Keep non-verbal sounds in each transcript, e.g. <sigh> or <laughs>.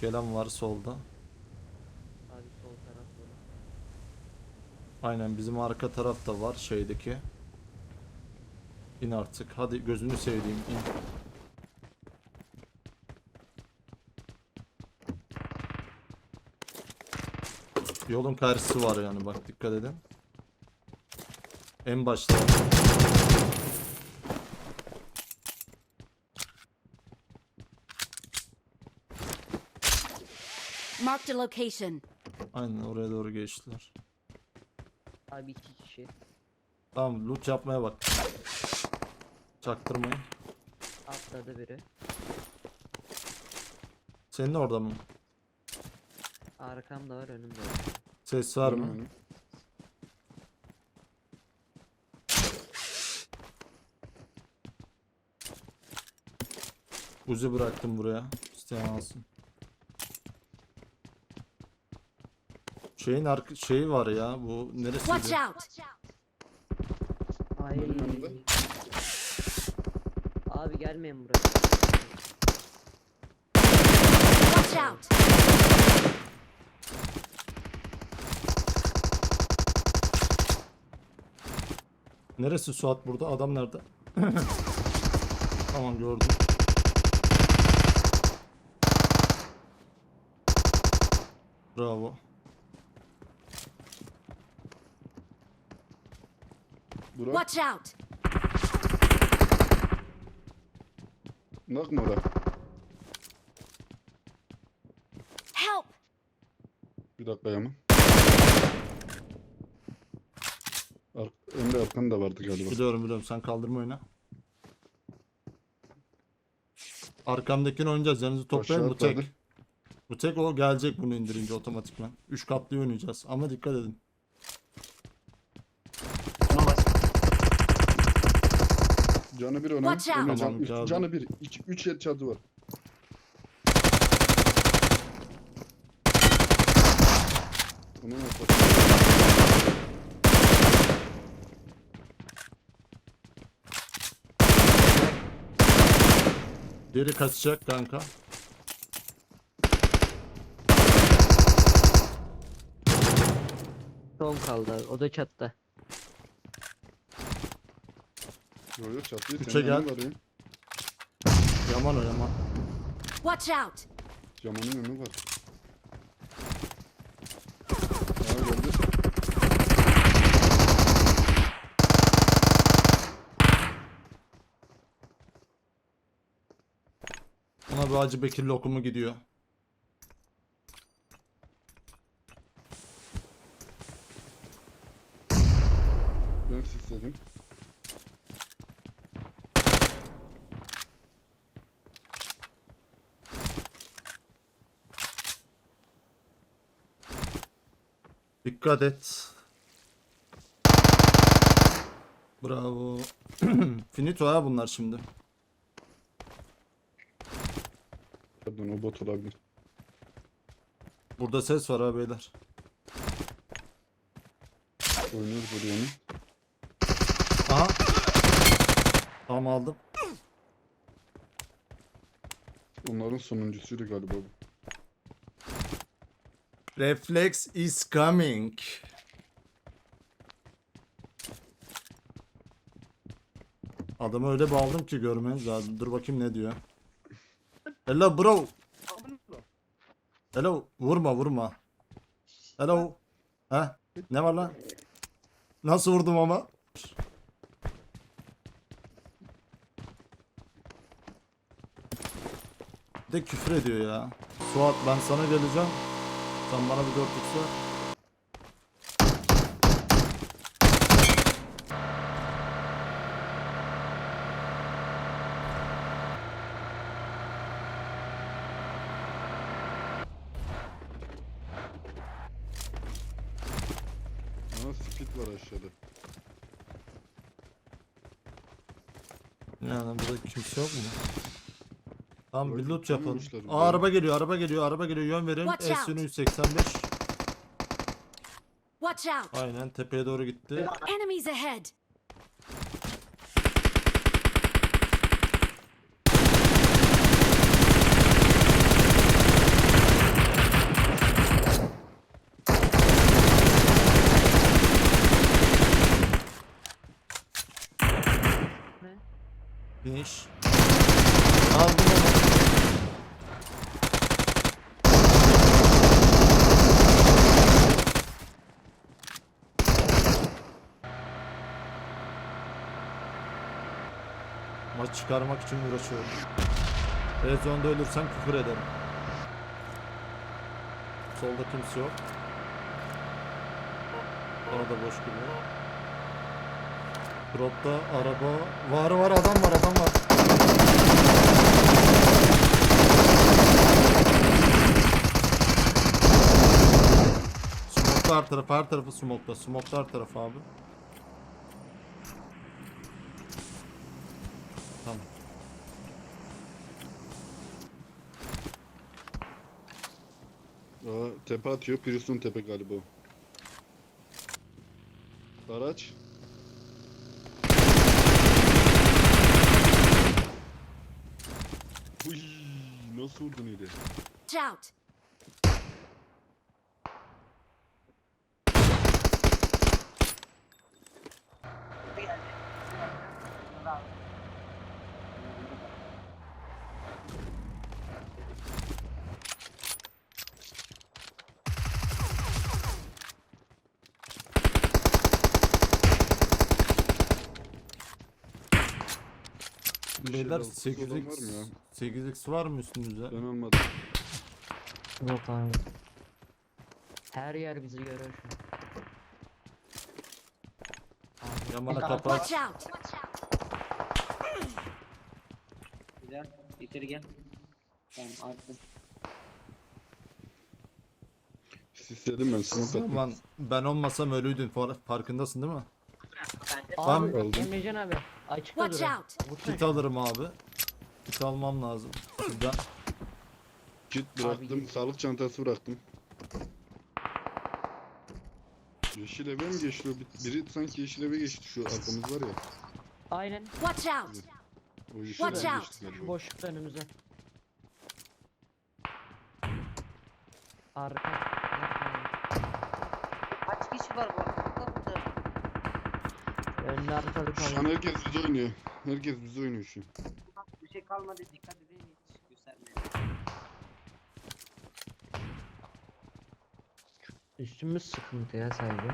Gelen var solda. Abi sol taraf. Aynen bizim arka tarafta var şeydeki. İn artık. Hadi gözünü seveyim in. Yolun karşısı var yani bak dikkat edin. En başta. Marked a location. Aynen oraya doğru geçtiler. Abi iki kişi. Tamam loot yapmaya bak. Çaktırmayın. Atladı biri. Senin orada mı? Arkamda var önümde var. Ses var mı? Uzi bıraktım buraya. İsteyen alsın. Şeyin arka şeyi var ya bu Watch neresiydi? out! Ay. Abi gelmeyin buraya. Watch out! Neresi Suat burada? Adam nerede? <laughs> tamam gördüm. Bravo. Burak. Watch out! Nak mı orada? Help! Bir dakika Yaman. Ar Emre arkan da vardı galiba. Biliyorum biliyorum sen kaldırma oyna. Arkamdakini oynayacağız. Yanınızı toplayın bu tek. Bu tek o gelecek bunu indirince otomatikman. 3 katlı oynayacağız ama dikkat edin. Canı bir ona. Watch out. Emre Tamam, can, üç- geldim. canı bir. İki, üç yer çadı var. Bunun ortası. Geri kaçacak kanka. Son kaldı abi. O da çatta. Yok yok çatıyı. Üçe Senin gel. önü var ya. Yaman o yaman. Watch out! Yamanın önü var. Aa geldi. Ona bir Hacı Bekir lokumu gidiyor. Ben sisledim. Dikkat et. Bravo. <clears throat> Finito ha bunlar şimdi. Pardon o bot olabilir. Burada ses var ha beyler. Oynuyoruz buraya onu. Aha. Tamam aldım. Onların sonuncusuydu galiba bu. Reflex is coming. Adamı öyle bağladım ki görmeniz lazım. Dur bakayım ne diyor. Hello bro. Hello. Vurma vurma. Hello. Ha? Ne var lan? Nasıl vurdum ama? De küfür ediyor ya. Suat ben sana geleceğim. Sen bana bir dört x ver. Aha speed var aşağıda. Yani burada kimse yok mu? Tamam bir loot yapalım. Aa, araba geliyor, araba geliyor, araba geliyor. Yön verin. S185. Watch out. Aynen tepeye doğru gitti. Enemies ahead. Finish. Aldım. Çıkarmak için uğraşıyorum. Red zone'da ölürsem küfür ederim. Solda kimse yok. Orada boş gibi. Dropta araba var var adam var adam var. Smokta her tarafı her tarafı. Smokta her tarafı abi. Tamam. Aa, tepe atıyor. Prius'un tepe galiba. Araç. Uy, nasıl vurdun öyle? Watch out! Bir Beyler şeyler altısı olan var mı ya? 8x 8x var mı üstünüzde? Ben almadım. Yok abi. Her yer bizi görüyor şu an. Yamana kapat. Watch out! Güzel. Gel. Tamam attım. Sisledim ben smoke attım. Aman ben olmasam ölüydün far- farkındasın değil mi? Abi aldım. Emrecan abi açıkta Watch out! Vursana Kit alırım abi. Kit almam lazım. Şuradan. Kit bıraktım. Sağlık çantası bıraktım. Yeşil eve mi geçti o? Bir- Biri sanki yeşil eve geçti şu arkamız var ya. Aynen Watch out! O yeşil Watch eve out. geçti galiba. boşlukta önümüze. Arka. Kaç kişi var bu arada? Burada. Önlü arkalı Şu an herkes bize oynuyor. Herkes bize oynuyor şu an. Bir şey kalmadı. Dikkat edin hiç göstermeyin. Üstümüz sıkıntı ya sadece.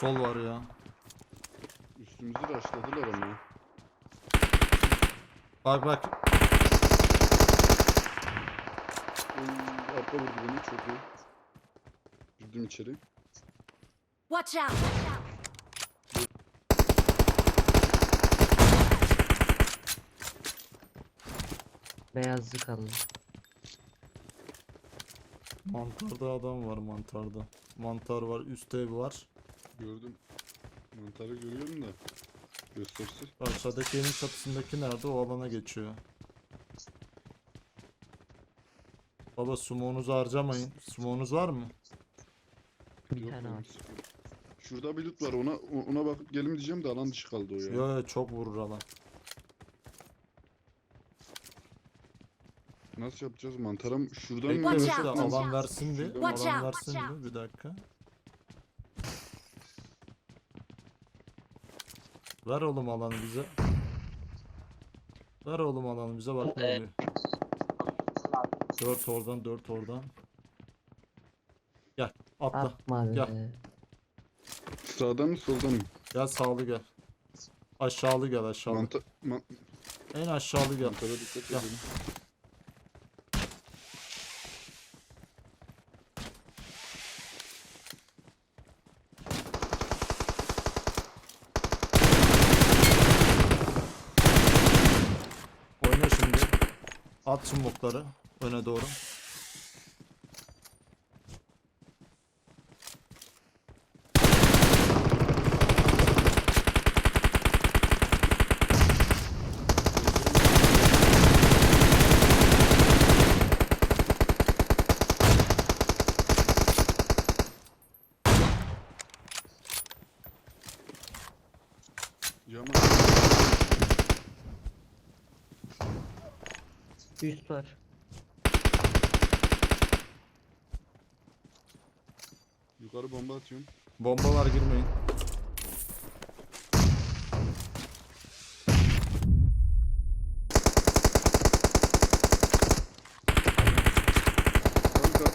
Sol var ya. Üstümüzü de açladılar ama. Bak bak. Oy, arka vurdu beni çok iyi. Girdim içeri. Watch out! Beyazlı kaldı. Mantarda adam var mantarda. Mantar var. Üst ev var. Gördüm. Mantarı görüyorum da. Gösterisi. Aşağıdaki evin çatısındaki nerede? O alana geçiyor. Baba sumonuzu harcamayın. Sumonuz var mı? Bir Yok tane benim var. sıfır. Şurada bir loot var ona ona bakıp gelim diyeceğim de alan dışı kaldı o ya. Yo yo çok vurur alan. Nasıl yapacağız mantara mı? Şuradan mı? Bekle Watch bekle out, alan out. versin bir. Alan out, versin watch bir. Bir dakika. Ver oğlum alanı bize. Ver oğlum alanı bize bak ne oluyor. Dört oradan dört oradan. Gel atla. Atma Gel. be. Sağdan mı soldan mı? Gel sağlı gel. Aşağılı gel aşağılı. Manta man En aşağılı gel. mantara dikkat edelim. At smoke'ları öne doğru. Cama. Üst var. Yukarı bomba atıyorum. Bomba var girmeyin. Kanka.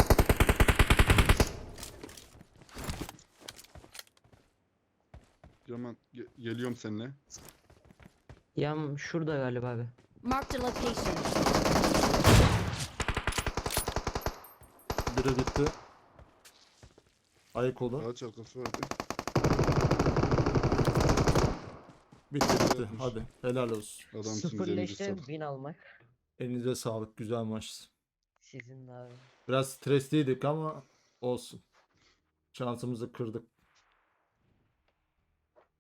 Yaman ge- geliyorum seninle. Yam şurada galiba abi. Marked a location. Biri gitti. Ayık oldu. Ağaç arkası vardı. Bitti bitti. Hadi helal olsun. Adamsınız Sıfır leşte win almak. Elinize sağlık. Güzel maçtı. Sizin de abi. Biraz stresliydik ama olsun. Şansımızı kırdık.